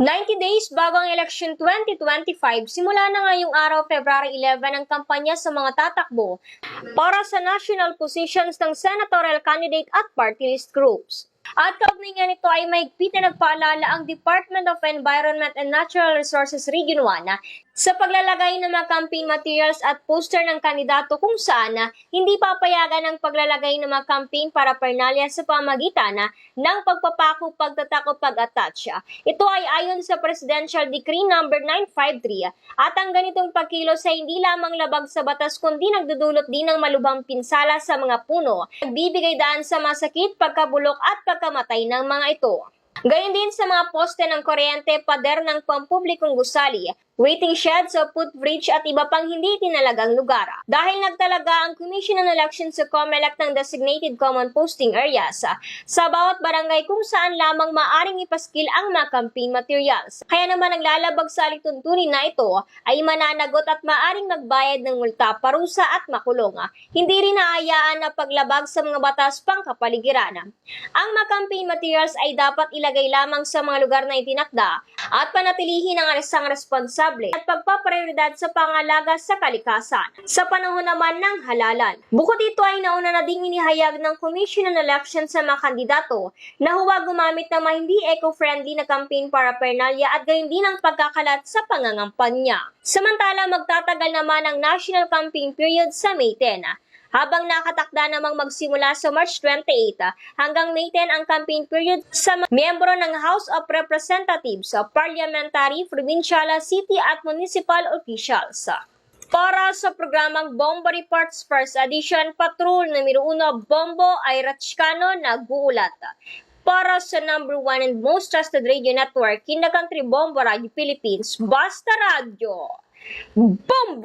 90 days bago ang election 2025, simula na ngayong araw, February 11, ang kampanya sa mga tatakbo para sa national positions ng senatorial candidate at party list groups. At kaugnay nito ay mahigpit na nagpaalala ang Department of Environment and Natural Resources Region 1 na sa paglalagay ng mga campaign materials at poster ng kandidato kung saan hindi papayagan ang paglalagay ng mga campaign para parnalya sa pamagitan ng pagpapako, pagtatako, pag-attach. Ito ay ayon sa Presidential Decree number 953 at ang ganitong pagkilos ay hindi lamang labag sa batas kundi nagdudulot din ng malubhang pinsala sa mga puno, nagbibigay daan sa masakit, pagkabulok at pagkamatay ng mga ito. Gayon din sa mga poste ng kuryente, pader ng pampublikong gusali, waiting sheds o footbridge at iba pang hindi tinalagang lugar. Dahil nagtalaga ang Commission on Elections sa COMELEC ng designated common posting areas sa bawat barangay kung saan lamang maaring ipaskil ang mga campaign materials. Kaya naman naglalabag sa alituntunin na ito ay mananagot at maaring magbayad ng multa, parusa at makulong. Hindi rin naayaan na paglabag sa mga batas pangkapaligiran. Ang mga campaign materials ay dapat ilagay lamang sa mga lugar na itinakda at panatilihin ang isang responsable at pagpaprioridad sa pangalaga sa kalikasan sa panahon naman ng halalan. Bukod dito ay nauna na ding inihayag ng Commission on Elections sa mga kandidato na huwag gumamit ng hindi eco-friendly na campaign paraphernalia at gayon din ang pagkakalat sa pangangampanya. Samantala, magtatagal naman ang national campaign period sa May 10 habang nakatakda namang magsimula sa March 28 ah, hanggang May 10 ang campaign period sa miyembro ng House of Representatives, sa parliamentary, provincial, city at municipal officials. Para sa programang Bombo Reports First Edition, Patrol numero 1 Bombo ay Ratchkano nag-uulat. Para sa number one and most trusted radio network in the country, Bombo Radio Philippines, Basta Radio. Bombo!